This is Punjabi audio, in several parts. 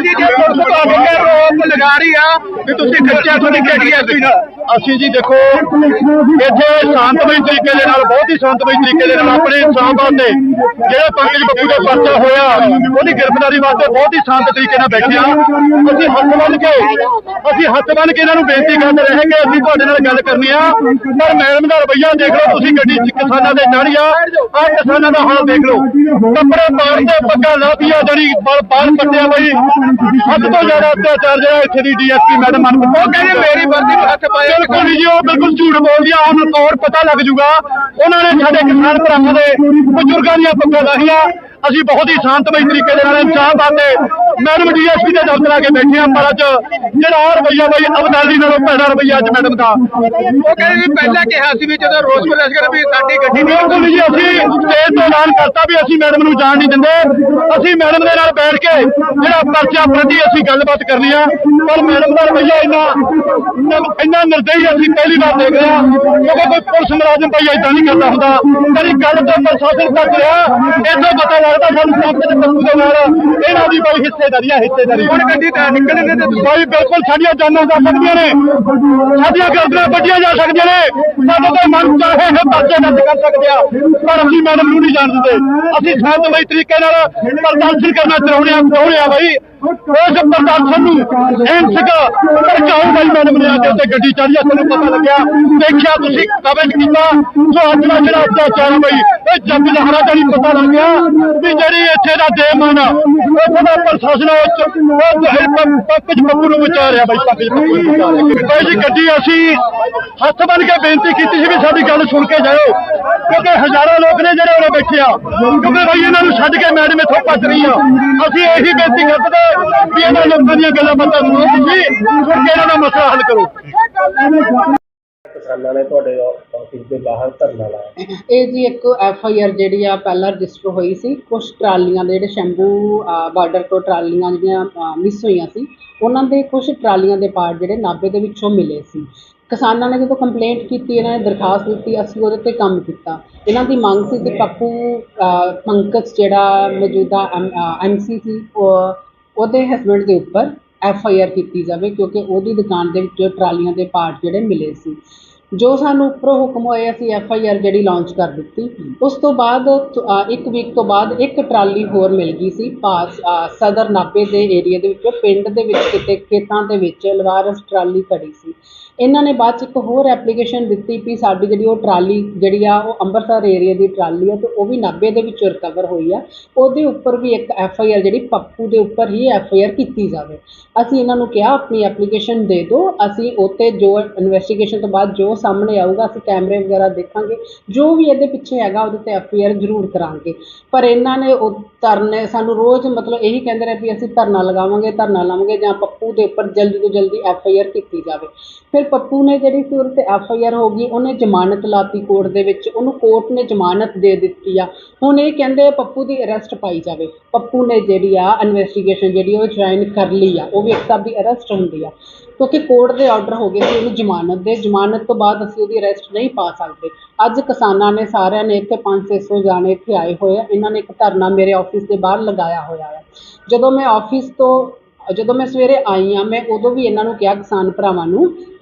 ਕਪੂਰ ਜੀ ਜੇ ਪੁਲਿਸ ਤੁਹਾਡੇ ਲਗਾ ਰਹੀ ਆ, ਵੀ ਤੁਸੀਂ ਖੱਚਿਆ ਤੁਹਾਡੀ ਕਿਹੜੀ ਹੈ ਅਸੀਂ ਜੀ ਦੇਖੋ ਇੱਥੇ ਸ਼ਾਂਤਮਈ ਤਰੀਕੇ ਦੇ ਨਾਲ, ਬਹੁਤ ਹੀ ਸ਼ਾਂਤਮਈ ਤਰੀਕੇ ਦੇ ਨਾਲ ਆਪਣੇ ਇਨਸਾਨ ਵਾਸਤੇ ਜਿਹੜਾ ਪੰਕਜ ਬੱਬੂ ਦਾ ਪਰਚਾ ਹੋਇਆ, ਉਹਦੀ ਗ੍ਰਿਫਤਾਰੀ ਵਾਸਤੇ ਬਹੁਤ ਹੀ ਸ਼ਾਂਤ ਤਰੀਕੇ ਨਾਲ ਬੈਠੇ ਹਾਂ ਅਸੀਂ ਹੱਥ ਬੰਨ ਕੇ, ਅਸੀਂ ਹੱਥ ਬੰਨ ਕੇ ਇਹਨਾਂ ਨੂੰ ਬੇਨਤੀ ਕਰਦੇ ਰਹਾਂਗੇ ਅਸੀਂ ਤੁਹਾਡੇ ਨਾਲ ਗੱਲ ਕਰਨੀ ਆ। ਪਰ ਮੈਡਮ ਦਾ ਰਵੱਈਆ ਦੇਖ ਲਓ, ਤੁਸੀਂ ਗੱਡੀ ਕਿਸਾਨਾਂ ਦੇ ਚੜ੍ਹ ਆ ਆ ਕਿਸਾਨਾਂ ਦਾ ਹਾਲ ਦੇਖ ਲਓ। ਕੱਪੜੇ ਪਾੜ ਕੇ ਪੱਗਾਂ ਲਾਤੀਆਂ, ਜਿਹੜੀ ਬਲ ਬਾਲ ਪੱਟਿਆ ਬਈ। ਹੱਦ ਤੋਂ ਜ਼ਿਆਦਾ ਅਤਿਆਚਾਰ ਜਿਹੜਾ ਇੱਥੇ ਦੀ ਡੀਐਸਪੀ ਮੈਡਮ ਮਨ ਉਹ ਕਹਿੰਦੇ ਮੇਰੀ ਵਰਦੀ ਨੂੰ ਹੱਥ ਪਾਇਆ ਬਿਲਕੁਲ ਨਹੀਂ ਜੀ ਉਹ ਬਿਲਕੁਲ ਝੂਠ ਬੋਲਦੀ ਆ ਉਹਨੂੰ ਤੌਰ ਪਤਾ ਲੱਗ ਜੂਗਾ। ਉਹਨਾਂ ਨੇ ਸਾਡੇ ਕਿਸਾਨ ਭਰਾਵਾਂ ਦੇ ਬਜ਼ੁਰਗਾਂ ਦੀਆਂ ਪੱਗਾਂ ਲਾਹੀਆਂ। ਅਸੀਂ ਬਹੁਤ ਹੀ ਸ਼ਾਂਤਮਈ ਤਰੀਕੇ ਦੇ ਨਾਲ ਇਨਸਾਫ ਆਤੇ ਮੈਡਮ ਡੀਐਸਪੀ ਦੇ ਦਫ਼ਤਰ ਆ ਕੇ ਬੈਠੇ ਆ ਪਰ ਅੱਜ ਜਿਹੜਾ ਆਹ ਰਵੱਈਆ ਬਈ ਅਬਦਾਲੀ ਨਾਲੋਂ ਭੈੜਾ ਰਵੱਈਆ ਅੱਜ ਮੈਡਮ ਦਾ। ਉਹ ਕਹਿੰਦੇ ਵੀ ਪਹਿਲਾਂ ਕਿਹਾ ਸੀ ਵੀ ਜਦੋਂ ਰੋਸ ਪ੍ਰਦਰਸ਼ਨ ਕਰ ਵੀ ਸਾਡੀ ਗੱਡੀ ਬਿਲਕੁਲ ਜੀ ਅਸੀਂ ਸਟੇਜ ਤੋਂ ਐਲਾਨ ਕਰਤਾ ਵੀ ਅਸੀਂ ਮੈਡਮ ਨੂੰ ਜਾਣ ਨਹੀਂ ਦਿੰਦੇ। ਅਸੀਂ ਮੈਡਮ ਦੇ ਨਾਲ ਬੈਠ ਕੇ ਜਿਹੜਾ ਪਰਚਾ ਪ੍ਰਤੀ ਅਸੀਂ ਗੱਲਬਾਤ ਕਰਨੀ ਆ। ਪਰ ਮੈਡਮ ਦਾ ਰਵੱਈਆ ਇੰਨਾ ਇੰਨਾ ਨਿਰਦਈ ਅਸੀਂ ਪਹਿਲੀ ਵਾਰ ਦੇਖ ਰਹੇ ਹਾਂ। ਕਿਉਂਕਿ ਕੋਈ ਪੁਲਿਸ ਮੁਲਾਜ਼ਮ ਭਾਈ ਏਦਾਂ ਨਹੀਂ ਕਰਦਾ ਹੁੰਦਾ। ਕਦੀ ਗੱਲ ਤੋਂ ਪ੍ਰਸ਼ਾਸਨ ਤੱਕ ਰਿਹਾ। ਇਦੋਂ ਪਤਾ ਲੱਗਦਾ ਸਾਨੂੰ ਸਭ ਦੇ ਨਾਲ। ਇਹਨਾਂ ਦੀ ਕੋਈ ਹਿੱਸੇਦਾਰੀ ਆ ਹਿੱਸੇਦਾਰੀ। ਹੁਣ ਗੱਡੀ ਤਾਂ ਨਿਕਲਣ ਤੁਸੀਂ। ਭਾਈ ਬਿਲਕੁਲ ਸਾਡੀਆਂ ਜਾਨਾਂ ਜਾ ਸਕਦੀਆਂ ਨੇ। ਸਾਡੀਆਂ ਗਰਦਨਾਂ ਵੱਡੀਆਂ ਜਾ ਸਕਦੀਆਂ ਨੇ। ਸਾਡੇ ਤੇ ਮਨ ਚਾਹੇ ਹੈ ਦਰਜ ਕਰ ਸਕਦੇ ਆ। ਪਰ ਅਸੀਂ ਮੈਡਮ ਨੂੰ ਨਹੀਂ ਜਾਣ ਦਿੰਦੇ ਅਸੀਂ ਸ਼ਾਂਤਮਈ ਤਰੀਕੇ ਨਾਲ ਪ੍ਰਦਰਸ਼ਨ ਕਰਨਾ ਚਾਹੁੰਦੇ ਆ ਚਾਹੁੰਦੇ ਆ ਭਾਈ ਉਸ ਪ੍ਰਦਰਸ਼ਨ ਨੂੰ ਹਿੰਸਕ ਭੜਕਾਊ ਭਾਈ ਮੈਡਮ ਨੇ ਆ ਕੇ ਉੱਤੇ ਗੱਡੀ ਚੜੀ, ਆ ਤੁਹਾਨੂੰ ਪਤਾ ਲੱਗਿਆ, ਦੇਖਿਆ ਤੁਸੀਂ ਕਮੈਂਟ ਕੀਤਾ ਜੋ ਅੱਜ ਦਾ ਜਿਹੜਾ ਅਤਿਆਚਾਰ ਆ ਭਾਈ ਇਹ ਜੱਗ ਲਹਰਾ ਦਾ ਨਹੀਂ ਪਤਾ ਲੱਗ ਗਿਆ ਵੀ ਜਿਹੜੀ ਇੱਥੇ ਦਾ ਦੇਮਾਨ ਆ, ਉੱਥੇ ਦਾ ਪ੍ਰਸ਼ਾਸਨ ਉਹ ਚ- ਉਹ ਬੱਬੂ ਨੂੰ ਵਿਚਾਰਿਆ ਬਾਈ ਪੱਕਜ ਬੱਬੂ ਨੂੰ ਵਿਚਾਰਿਆ ਬਾਈ ਜੀ ਗੱਡੀ ਅਸੀਂ ਹੱਥ ਬੰਨ ਕੇ ਬੇਨਤੀ ਕੀਤੀ ਸੀ ਵੀ ਸਾਡੀ ਗੱਲ ਸੁਣ ਕੇ ਜਾਇਓ, ਕਿਉਂਕਿ ਹਜ਼ਾਰਾਂ ਲੋਕ ਨੇ ਜਿਹੜੇ ਉਰੇ ਬੈਠੇ ਆ, ਕਿਉਂਕਿ ਬਾਈ ਇਹਨਾਂ ਨੂੰ ਛੱਡ ਕੇ ਮੈਡਮ ਇੱਥੋਂ ਭੱਜ ਰਹੀ ਆ ਅਸੀਂ ਇਹੀ ਬੇਨਤੀ ਕਰਦੇ ਵੀ ਇਹਨਾਂ ਲੋਕਾਂ ਦੀਆਂ ਗੱਲਾਂ ਬਾਤਾਂ ਸੁਣੋ ਤੁਸੀਂ ਸੁਣ ਕੇ ਇਹਨਾਂ ਦਾ ਮਸਲਾ ਹੱਲ ਕਰੋ? ਕਿਸਾਨਾਂ ਨੇ ਤੁਹਾਡੇ ਆਫਿਸ ਦੇ ਬਾਹਰ ਧਰਨਾ ਲਾਇਆ। ਇਹ ਜੀ ਇੱਕ ਐਫ ਆਈ ਆਰ ਜਿਹੜੀ ਆ ਪਹਿਲਾਂ ਰਜਿਸਟਰ ਹੋਈ ਸੀ। ਕੁਝ ਟਰਾਲੀਆਂ ਦੇ ਜਿਹੜੇ ਸ਼ੰਭੂ ਬਾਰਡਰ ਤੋਂ ਟਰਾਲੀਆਂ ਜਿਹੜੀਆਂ ਮਿਸ ਹੋਈਆਂ ਸੀ ਉਹਨਾਂ ਦੇ ਕੁਝ ਟਰਾਲੀਆਂ ਦੇ ਪਾਰਟ ਜਿਹੜੇ ਨਾਭੇ ਦੇ ਵਿੱਚੋਂ ਮਿਲੇ ਸੀ। ਕਿਸਾਨਾਂ ਨੇ ਜਦੋਂ ਕੰਪਲੇਂਟ ਕੀਤੀ ਇਹਨਾਂ ਨੇ ਦਰਖਾਸਤ ਦਿੱਤੀ ਅਸੀਂ ਉਹਦੇ ਤੇ ਕੰਮ ਕੀਤਾ। ਇਹਨਾਂ ਦੀ ਮੰਗ ਸੀ ਕਿ ਪੱਪੂ ਪੰਕਜ ਜਿਹੜਾ ਮੌਜੂਦਾ ਐਮ ਸੀ ਸੀ ਉਹ- ਉਹਦੇ ਹਸਬੰਡ ਦੇ ਉੱਪਰ ਐਫ ਆਈ ਆਰ ਕੀਤੀ ਜਾਵੇ, ਕਿਉਂਕਿ ਉਹਦੀ ਦੁਕਾਨ ਦੇ ਵਿੱਚ ਟਰਾਲੀਆਂ ਦੇ ਪਾਰਟ ਜਿਹੜੇ ਮਿਲੇ ਸੀ। ਜੋ ਸਾਨੂੰ ਉੱਪਰੋਂ ਹੁਕਮ ਹੋਏ, ਅਸੀਂ ਐਫ ਆਈ ਆਰ ਜਿਹੜੀ ਲਾਂਚ ਕਰ ਦਿੱਤੀ। ਉਸ ਤੋਂ ਬਾਅਦ ਇੱਕ ਵੀਕ ਤੋਂ ਬਾਅਦ ਇੱਕ ਟਰਾਲੀ ਹੋਰ ਮਿਲ ਗਈ ਸੀ, ਪਾਸ ਸਦਰ ਨਾਭੇ ਦੇ ਏਰੀਆ ਦੇ ਵਿੱਚੋਂ, ਪਿੰਡ ਦੇ ਵਿੱਚ ਕਿਤੇ ਖੇਤਾਂ ਦੇ ਵਿੱਚ ਲਵਾਰਸ ਟਰਾਲੀ ਖੜੀ ਸੀ। ਇਹਨਾਂ ਨੇ ਬਾਅਦ 'ਚ ਇੱਕ ਹੋਰ ਐਪਲੀਕੇਸ਼ਨ ਦਿੱਤੀ ਵੀ ਸਾਡੀ ਜਿਹੜੀ ਉਹ ਟਰਾਲੀ ਜਿਹੜੀ ਆ, ਉਹ ਅੰਮ੍ਰਿਤਸਰ ਏਰੀਆ ਦੀ ਟਰਾਲੀ ਆ ਤੇ ਉਹ ਵੀ ਨਾਭੇ ਦੇ ਵਿੱਚੋਂ ਰਿਕਵਰ ਹੋਈ ਆ। ਉਹਦੇ ਉੱਪਰ ਵੀ ਇੱਕ ਐਫ ਆਈ ਆਰ ਜਿਹੜੀ ਪੱਪੂ ਦੇ ਉੱਪਰ ਹੀ ਐਫ ਆਈ ਆਰ ਕੀਤੀ ਜਾਵੇ। ਅਸੀਂ ਇਹਨਾਂ ਨੂੰ ਕਿਹਾ, ਆਪਣੀ ਐਪਲੀਕੇਸ਼ਨ ਦੇ ਦਿਓ ਅਸੀਂ ਉੱਤੇ ਜੋ ਇਨਵੈਸਟੀਗੇਸ਼ਨ ਤੋਂ ਬਾਅਦ ਜੋ ਸਾਹਮਣੇ ਆਊਗਾ, ਅਸੀਂ ਕੈਮਰੇ ਵਗੈਰਾ ਦੇਖਾਂਗੇ। ਜੋ ਵੀ ਇਹਦੇ ਪਿੱਛੇ ਹੈਗਾ, ਉਹਦੇ ਤੇ ਐਫ ਆਈ ਆਰ ਜ਼ਰੂਰ ਕਰਾਂਗੇ। ਪਰ ਇਹਨਾਂ ਨੇ ਉਹ ਧਰਨੇ, ਸਾਨੂੰ ਰੋਜ਼ ਮਤਲਬ ਇਹੀ ਕਹਿੰਦੇ ਰਹੇ ਵੀ ਅਸੀਂ ਧਰਨਾ ਲਗਾਵਾਂਗੇ, ਧਰਨਾ ਲਾਵਾਂਗੇ ਜਾਂ ਪੱਪੂ ਦੇ ਉੱਪਰ ਜਲਦੀ ਤੋਂ ਜਲਦੀ ਐਫ ਆਈ ਆਰ ਕੀਤੀ ਜਾਵੇ। ਫਿਰ ਪੱਪੂ ਨੇ ਜਿਹੜੀ ਸੀ ਉਹਦੇ ਤੇ ਐਫ ਆਈ ਆਰ ਹੋ ਗਈ, ਉਹਨੇ ਜ਼ਮਾਨਤ ਲਾਤੀ ਕੋਰਟ ਦੇ ਵਿੱਚ, ਉਹਨੂੰ ਕੋਰਟ ਨੇ ਜ਼ਮਾਨਤ ਦੇ ਦਿੱਤੀ ਆ। ਹੁਣ ਇਹ ਕਹਿੰਦੇ ਆ ਪੱਪੂ ਦੀ ਅਰੈਸਟ ਪਾਈ ਜਾਵੇ। ਪੱਪੂ ਨੇ ਜਿਹੜੀ ਆ ਇਨਵੈਸਟੀਗੇਸ਼ਨ ਜਿਹੜੀ ਉਹ ਜੁਆਇਨ ਕਰ ਲਈ ਆ, ਉਹ ਵੀ ਇੱਕ ਹਿਸਾਬ ਦੀ ਅਰੈਸਟ ਹੁੰਦੀ ਆ। ਕਿਉਂਕਿ ਕੋਰਟ ਦੇ ਆਰਡਰ ਹੋ ਗਏ ਸੀ ਉਹਨੂੰ ਜ਼ਮਾਨਤ ਦੇ, ਜ਼ਮਾਨਤ ਤੋਂ ਬਾਅਦ ਅਸੀਂ ਉਹਦੀ ਅਰੈਸਟ ਨਹੀਂ ਪਾ ਸਕਦੇ। ਅੱਜ ਕਿਸਾਨਾਂ ਨੇ ਸਾਰਿਆਂ ਨੇ ਇੱਥੇ 500 ਜਾਣੇ ਇੱਥੇ ਆਏ ਹੋਏ ਆ, ਇਹਨਾਂ ਨੇ ਇੱਕ ਧਰਨਾ ਮੇਰੇ ਆਫਿਸ ਦੇ ਬਾਹਰ ਲਗਾਇਆ ਹੋਇਆ ਆ। ਜਦੋਂ ਮੈਂ ਆਫਿਸ ਤੋਂ, ਜਦੋਂ ਮੈਂ ਸਵੇਰੇ ਆਈ ਆ, ਮੈਂ ਉਦੋਂ ਵੀ ਇਹਨਾਂ ਨੂੰ ਕਿਹਾ ਕਿਸਾਨ ਭਰਾਵਾਂ ਨੂੰ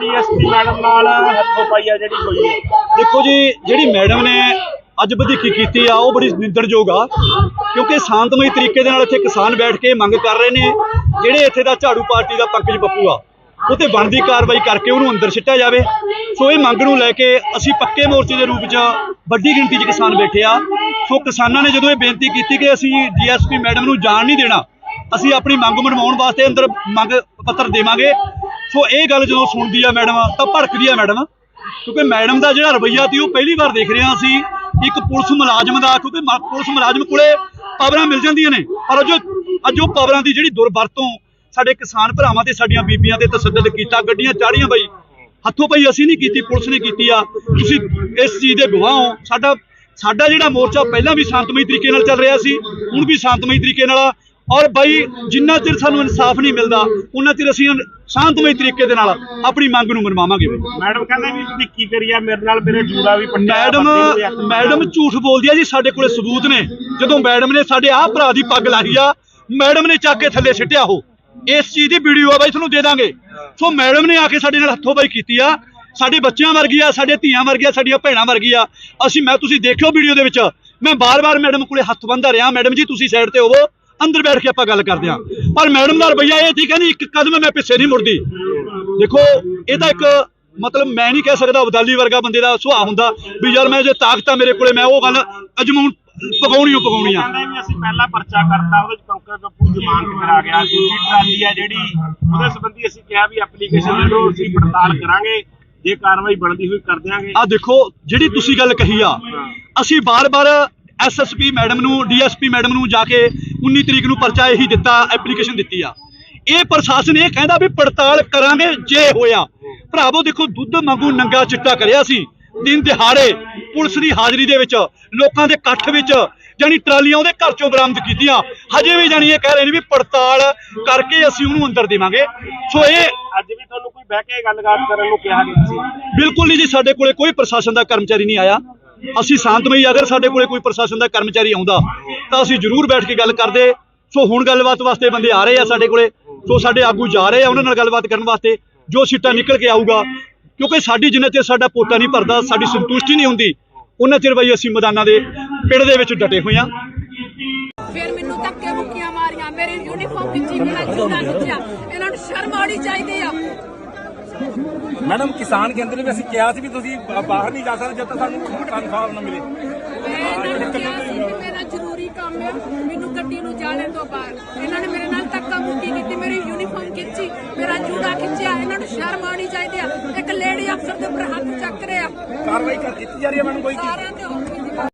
ਡੀਐਸਪੀ ਮੈਡਮ ਨਾਲ ਹੱਥੋਂ ਪਾਈਆ ਜਿਹੜੀ ਹੋਈ ਹੈ। ਦੇਖੋ ਜੀ, ਜਿਹੜੀ ਮੈਡਮ ਨੇ ਅੱਜ ਵਧੀਕੀ ਕੀਤੀ ਆ, ਉਹ ਬੜੀ ਨਿੰਦਣਯੋਗ ਆ, ਕਿਉਂਕਿ ਸ਼ਾਂਤਮਈ ਤਰੀਕੇ ਦੇ ਨਾਲ ਇੱਥੇ ਕਿਸਾਨ ਬੈਠ ਕੇ ਮੰਗ ਕਰ ਰਹੇ ਨੇ, ਜਿਹੜੇ ਇੱਥੇ ਦਾ ਝਾੜੂ ਪਾਰਟੀ ਦਾ ਪੰਕਜ ਬੱਪੂ ਆ। ਉਹ ਤੇ ਬਣਦੀ ਕਾਰਵਾਈ ਕਰਕੇ ਉਹਨੂੰ ਅੰਦਰ ਸਿੱਟਿਆ ਜਾਵੇ। ਸੋ ਇਹ ਮੰਗ ਨੂੰ ਲੈ ਕੇ ਅਸੀਂ ਪੱਕੇ ਮੋਰਚੇ ਦੇ ਰੂਪ 'ਚ ਵੱਡੀ ਗਿਣਤੀ 'ਚ ਕਿਸਾਨ ਬੈਠੇ ਆ। ਸੋ ਕਿਸਾਨਾਂ ਨੇ ਜਦੋਂ ਇਹ ਬੇਨਤੀ ਕੀਤੀ ਕਿ ਅਸੀਂ ਡੀਐਸਪੀ ਮੈਡਮ ਨੂੰ ਜਾਣ ਨਹੀਂ ਦੇਣਾ, ਅਸੀਂ ਆਪਣੀ ਮੰਗ ਮਨਵਾਉਣ ਵਾਸਤੇ ਅੰਦਰ ਮੰਗ ਪੱਤਰ ਦੇਵਾਂਗੇ। ਸੋ ਇਹ ਗੱਲ ਜਦੋਂ ਸੁਣਦੀ ਆ ਮੈਡਮ, ਤਾਂ ਭੜਕਦੀ ਆ ਮੈਡਮ, ਕਿਉਂਕਿ ਮੈਡਮ ਦਾ ਜਿਹੜਾ ਰਵੱਈਆ ਸੀ ਉਹ ਪਹਿਲੀ ਵਾਰ ਦੇਖ ਰਿਹਾ ਸੀ। ਇੱਕ ਪੁਲਿਸ ਮੁਲਾਜ਼ਮ ਦਾ, ਕਿਉਂਕਿ ਪੁਲਿਸ ਮੁਲਾਜ਼ਮ ਕੋਲੇ ਪਾਵਰਾਂ ਮਿਲ ਜਾਂਦੀਆਂ ਨੇ। ਪਰ ਅੱਜ ਅੱਜ ਉਹ ਪਾਵਰਾਂ ਦੀ ਜਿਹੜੀ ਦੁਰਵਰਤੋਂ ਸਾਡੇ ਕਿਸਾਨ ਭਰਾਵਾਂ ਤੇ, ਸਾਡੀਆਂ ਬੀਬੀਆਂ ਤੇ ਤਸੱਦਦ ਕੀਤਾ, ਗੱਡੀਆਂ ਚਾੜੀਆਂ ਬਈ, ਹੱਥੋਂ ਪਈ ਅਸੀਂ ਨਹੀਂ ਕੀਤੀ, ਪੁਲਿਸ ਨੇ ਕੀਤੀ ਆ। ਤੁਸੀਂ ਇਸ ਚੀਜ਼ ਦੇ ਗਵਾਹ ਹੋ। ਸਾਡਾ ਸਾਡਾ ਜਿਹੜਾ ਮੋਰਚਾ ਪਹਿਲਾਂ ਵੀ ਸ਼ਾਂਤਮਈ ਤਰੀਕੇ ਨਾਲ ਚੱਲ ਰਿਹਾ ਸੀ, ਹੁਣ ਵੀ ਸ਼ਾਂਤਮਈ ਤਰੀਕੇ ਨਾਲ ਔਰ ਬਾਈ ਜਿੰਨਾ ਚਿਰ ਸਾਨੂੰ ਇਨਸਾਫ ਨਹੀਂ ਮਿਲਦਾ ਉਹਨਾਂ ਚਿਰ ਅਸੀਂ ਸ਼ਾਂਤਮਈ ਤਰੀਕੇ ਦੇ ਨਾਲ ਆਪਣੀ ਮੰਗ ਨੂੰ ਮਨਵਾਵਾਂਗੇ ਮੈਡਮ ਕਹਿੰਦੇ ਵੀ ਤੁਸੀਂ ਕੀ ਕਰੀਆ ਮੇਰੇ ਨਾਲ ਮੇਰੇ ਜੂੜਾ ਵੀ ਪੱਟਿਆ ਮੈਡਮ ਬੰਦੇ। ਮੈਡਮ ਝੂਠ ਬੋਲਦੀ ਆ ਜੀ ਸਾਡੇ ਕੋਲੇ ਸਬੂਤ ਨੇ। ਜਦੋਂ ਮੈਡਮ ਨੇ ਸਾਡੇ ਆਹ ਭਰਾ ਦੀ ਪੱਗ ਲਾਹੀ ਆ ਮੈਡਮ ਨੇ ਚੱਕ ਕੇ ਥੱਲੇ ਸਿੱਟਿਆ ਉਹ। ਇਸ ਚੀਜ਼ ਦੀ ਵੀਡੀਓ ਆ ਬਾਈ ਤੁਹਾਨੂੰ ਦੇ ਦਾਂਗੇ। ਸੋ ਮੈਡਮ ਨੇ ਆ ਕੇ ਸਾਡੇ ਨਾਲ ਹੱਥੋਂ ਬਾਈ ਕੀਤੀ ਆ। ਸਾਡੇ ਬੱਚਿਆਂ ਵਰਗੀ ਆ ਸਾਡੇ ਧੀਆਂ ਵਰਗੀ ਆ ਸਾਡੀਆਂ ਭੈਣਾਂ ਵਰਗੀ ਆ। ਅਸੀਂ ਮੈਂ ਤੁਸੀਂ ਦੇਖਿਓ ਵੀਡੀਓ ਦੇ ਵਿੱਚ ਮੈਂ ਬਾਰ-ਬਾਰ ਮੈਡਮ ਕੋਲੇ ਹੱਥ ਬੰਨ੍ਹਦਾ ਰਿਹਾ। ਮੈਡਮ ਜੀ ਤੁਸੀਂ ਸਾਈਡ ਤੇ ਹੋਵੋ। ਅੰਦਰ ਬੈਠ ਕੇ ਆਪਾਂ ਗੱਲ ਕਰਦੇ ਹਾਂ। ਪਰ ਮੈਡਮ ਦਾ ਰਵੱਈਆ ਇਹ ਸੀ ਕਹਿੰਦੀ ਇੱਕ ਕਦਮ ਮੈਂ ਪਿੱਛੇ ਨਹੀਂ ਮੁੜਦੀ। ਦੇਖੋ ਇਹ ਤਾਂ ਇੱਕ ਮਤਲਬ ਮੈਂ ਨਹੀਂ ਕਹਿ ਸਕਦਾ ਅਬਦਾਲੀ ਵਰਗਾ ਬੰਦੇ ਦਾ ਸੁਭਾਅ ਹੁੰਦਾ ਵੀ ਯਾਰ ਮੈਂ ਜੇ ਤਾਕਤ ਆ ਮੇਰੇ ਕੋਲੇ ਮੈਂ ਉਹ ਗੱਲ ਅਜਮੂਨ ਪਕਾਉਣੀ ਓ ਪਕਾਉਣੀ ਆ। ਕਹਿੰਦੇ ਵੀ ਅਸੀਂ ਪਹਿਲਾਂ ਪਰਚਾ ਕਰਤਾ ਉਹਦੇ ਚ ਪੰਕਜ ਬੱਪੂ ਜ਼ਮਾਨਤ ਕਰਾ ਗਿਆ। ਦੂਜੀ ਟਰਾਲੀ ਆ ਜਿਹੜੀ ਉਹਦੇ ਸੰਬੰਧੀ ਅਸੀਂ ਕਿਹਾ ਵੀ ਐਪਲੀਕੇਸ਼ਨ ਦੇ ਦਿਓ ਅਸੀਂ ਪੜਤਾਲ ਕਰਾਂਗੇ ਜੇ ਕਾਰਵਾਈ ਬਣਦੀ ਹੋਈ ਕਰ ਦਿਆਂਗੇ। ਆ ਦੇਖੋ ਜਿਹੜੀ ਤੁਸੀਂ ਗੱਲ ਕਹੀ ਆ ਅਸੀਂ ਬਾਰ-ਬਾਰ ਐਸਐਸਪੀ ਮੈਡਮ ਨੂੰ ਡੀਐਸਪੀ ਮੈਡਮ ਨੂੰ ਜਾ ਕੇ 19 ਤਰੀਕ ਨੂੰ ਪਰਚਾ ਇਹੀ ਦਿੱਤਾ ਐਪਲੀਕੇਸ਼ਨ ਦਿੱਤੀ ਆ। ਇਹ ਪ੍ਰਸ਼ਾਸਨ ਇਹ ਕਹਿੰਦਾ ਵੀ ਪੜਤਾਲ ਕਰਾਂਗੇ ਜੇ ਹੋਇਆ। ਭਰਾਵੋ ਦੇਖੋ ਦੁੱਧ ਮੰਗੂ ਨੰਗਾ ਚਿੱਟਾ ਕਰਿਆ ਸੀ। ਦਿਨ ਦਿਹਾੜੇ ਪੁਲਿਸ ਦੀ ਹਾਜ਼ਰੀ ਦੇ ਵਿੱਚ ਲੋਕਾਂ ਦੇ ਇਕੱਠ ਵਿੱਚ ਜਾਨੀ ਟਰਾਲੀਆਂ ਉਹਦੇ ਘਰ ਚੋਂ ਬਰਾਮਦ ਕੀਤੀਆਂ। ਹਜੇ ਵੀ ਜਾਨੀ ਇਹ ਕਹਿ ਰਹੇ ਨੇ ਵੀ ਪੜਤਾਲ ਕਰਕੇ ਅਸੀਂ ਉਹਨੂੰ ਅੰਦਰ ਦੇਵਾਂਗੇ। ਸੋ ਇਹ ਅੱਜ ਵੀ ਤੁਹਾਨੂੰ ਕੋਈ ਬਹਿ ਕੇ ਗੱਲਬਾਤ ਕਰਨ ਨੂੰ ਕਿਹਾ ਗਿਆ ਸੀ। ਬਿਲਕੁਲ ਨਹੀਂ ਜੀ ਸਾਡੇ ਕੋਲੇ ਕੋਈ ਪ੍ਰਸ਼ਾਸਨ ਦਾ ਕਰਮਚਾਰੀ ਨਹੀਂ ਆਇਆ। ਅਸੀਂ ਸ਼ਾਂਤਮਈ ਅਗਰ ਸਾਡੇ ਕੋਲੇ ਕੋਈ ਪ੍ਰਸ਼ਾਸਨ ਦਾ ਕਰਮਚਾਰੀ ਆਉਂਦਾ ਤਾਂ ਅਸੀਂ ਜ਼ਰੂਰ ਬੈਠ ਕੇ ਗੱਲ ਕਰਦੇ। ਸੋ ਹੁਣ ਗੱਲਬਾਤ ਵਾਸਤੇ ਬੰਦੇ ਆ ਰਹੇ ਆ ਸਾਡੇ ਕੋਲੇ। ਸੋ ਸਾਡੇ ਆਗੂ ਜਾ ਰਹੇ ਆ ਉਹਨਾਂ ਨਾਲ ਗੱਲਬਾਤ ਕਰਨ ਵਾਸਤੇ। ਜੋ ਸਿੱਟਾ ਨਿਕਲ ਕੇ ਆਊਗਾ। ਕਿਉਂਕਿ ਸਾਡੀ ਜਿੰਨਾ ਚਿਰ ਸਾਡਾ ਪੋਤਾ ਨਹੀਂ ਭਰਦਾ ਸਾਡੀ ਸੰਤੁਸ਼ਟੀ ਨਹੀਂ ਹੁੰਦੀ ਉਹਨਾਂ ਚਿਰ ਬਈ ਅਸੀਂ ਮੈਦਾਨਾਂ ਦੇ ਪਿੰਡ ਦੇ ਵਿੱਚ ਡਟੇ ਹੋਏ ਆ। ਫਿਰ ਮੈਨੂੰ ਧੱਕੇ ਮੁੱਕੀਆਂ ਮਾਰੀਆਂ ਮੇਰੇ ਯੂਨੀਫਾਰਮ ਵਿੱਚ ਹੀ ਮੇਰਾ ਜੂੜਾ ਖਿੱਚਿਆ ਇਹਨਾਂ ਨੂੰ ਸ਼ਰਮ ਆਉਣੀ ਚਾਹੀਦੀ ਆ। ਮੈਡਮ ਕਿਸਾਨ ਕੇਂਦਰ ਵਿੱਚ ਅਸੀਂ ਕਿਹਾ ਸੀ ਵੀ ਤੁਸੀਂ ਬਾਹਰ ਨਹੀਂ ਜਾ ਸਕਦੇ ਜਦ ਤੱਕ ਸਾਨੂੰ ਤਨਖਾਹ ਨਾ ਮਿਲੇ। ਮੈਂ ਇਹਨਾਂ ਨੂੰ ਕਿਹਾ ਸੀ ਕਿ ਮੇਰਾ ਜ਼ਰੂਰੀ ਕੰਮ ਹੈ ਮੈਨੂੰ ਗੱਡੀ ਨੂੰ ਜਾਣੇ ਤੋਂ ਬਾਹਰ ਇਹਨਾਂ ਨੇ ਮੇਰੇ ਨਾਲ ਧੱਕਾ ਮੁੱਕੀ ਕੀਤੀ ਮੇਰੀ ਯੂਨੀਫਾਰਮ ਖਿੱਚੀ ਮੇਰਾ ਜੂੜਾ ਖਿੱਚਿਆ ਇਹਨਾਂ ਨੂੰ ਸ਼ਰਮ ਆਉਣੀ ਚਾਹੀਦੀ ਆ। ਇੱਕ ਲੇਡੀ ਅਫਸਰ ਦੇ ਉੱਪਰ ਹੱਥ ਚੱਕ ਰਿਹਾ। ਕਾਰਵਾਈ ਕਰ ਕੀਤੀ ਜਾ ਰਹੀ ਹੈ ਮੈਡਮ ਕੋਈ? ਕੀ ਸਾਰਿਆਂ ਹੱਥ